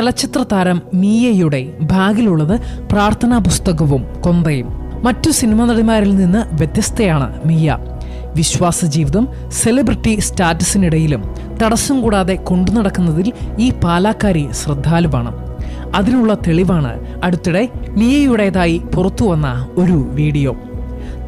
ചലച്ചിത്ര താരം മീയയുടെ ഭാഗിലുള്ളത് പ്രാർത്ഥനാ പുസ്തകവും കൊന്തയും. മറ്റു സിനിമ നടിമാരിൽ നിന്ന് വ്യത്യസ്തയാണ് മീയ. വിശ്വാസ ജീവിതം സെലിബ്രിറ്റി സ്റ്റാറ്റസിനിടയിലും തടസ്സം കൂടാതെ കൊണ്ടുനടക്കുന്നതിൽ ഈ പാലാക്കാരി ശ്രദ്ധാലുവാണ്. അതിനുള്ള തെളിവാണ് അടുത്തിടെ മിയയുടേതായി പുറത്തുവന്ന ഒരു വീഡിയോ.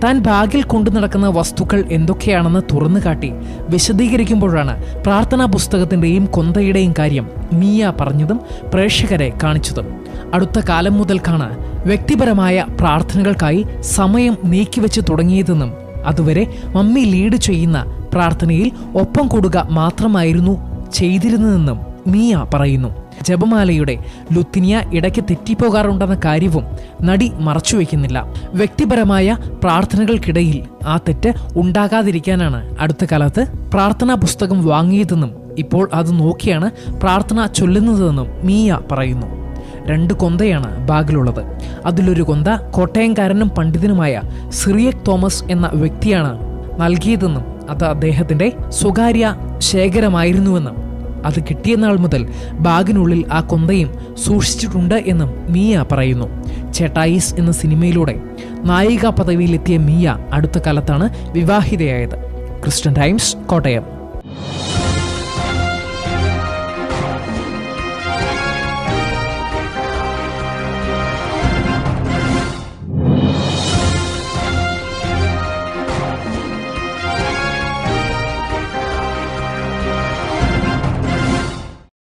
താൻ ബാഗിൽ കൊണ്ടു നടക്കുന്ന വസ്തുക്കൾ എന്തൊക്കെയാണെന്ന് തുറന്നു കാട്ടി വിശദീകരിക്കുമ്പോഴാണ് പ്രാർത്ഥനാ പുസ്തകത്തിന്റെയും കൊന്തയുടെയും കാര്യം മിയ പറഞ്ഞതും പ്രേക്ഷകരെ കാണിച്ചതും. അടുത്ത കാലം മുതൽക്കാണ് വ്യക്തിപരമായ പ്രാർത്ഥനകൾക്കായി സമയം നീക്കിവെച്ച് തുടങ്ങിയതെന്നും അതുവരെ മമ്മി ലീഡ് ചെയ്യുന്ന പ്രാർത്ഥനയിൽ ഒപ്പം കൂടുക മാത്രമായിരുന്നു ചെയ്തിരുന്നതെന്നും മിയ പറയുന്നു. ജപമാലയുടെ ലുത്തിനിയ ഇടയ്ക്ക് തെറ്റിപ്പോകാറുണ്ടെന്ന കാര്യവും നടി മറച്ചുവെക്കുന്നില്ല വ്യക്തിപരമായ പ്രാർത്ഥനകൾക്കിടയിൽ ആ തെറ്റ് ഉണ്ടാകാതിരിക്കാനാണ് അടുത്ത കാലത്ത് പ്രാർത്ഥനാ പുസ്തകം വാങ്ങിയതെന്നും ഇപ്പോൾ അത് നോക്കിയാണ് പ്രാർത്ഥന ചൊല്ലുന്നതെന്നും മിയ പറയുന്നു. രണ്ട് കൊന്തയാണ് ബാഗിലുള്ളത്. അതിലൊരു കൊന്ത കോട്ടയംകാരനും പണ്ഡിതനുമായ സിറിയക് തോമസ് എന്ന വ്യക്തിയാണ് നൽകിയതെന്നും അത് അദ്ദേഹത്തിന്റെ സ്വകാര്യ ശേഖരമായിരുന്നുവെന്നും അത് കിട്ടിയ നാൾ മുതൽ ബാഗിനുള്ളിൽ ആ കൊന്തയും സൂക്ഷിച്ചിട്ടുണ്ട് എന്നും മിയ പറയുന്നു. ചേട്ടായിസ് എന്ന സിനിമയിലൂടെ നായിക പദവിയിലെത്തിയ മിയ അടുത്ത കാലത്താണ് വിവാഹിതയായത്. Christian times Kottayam.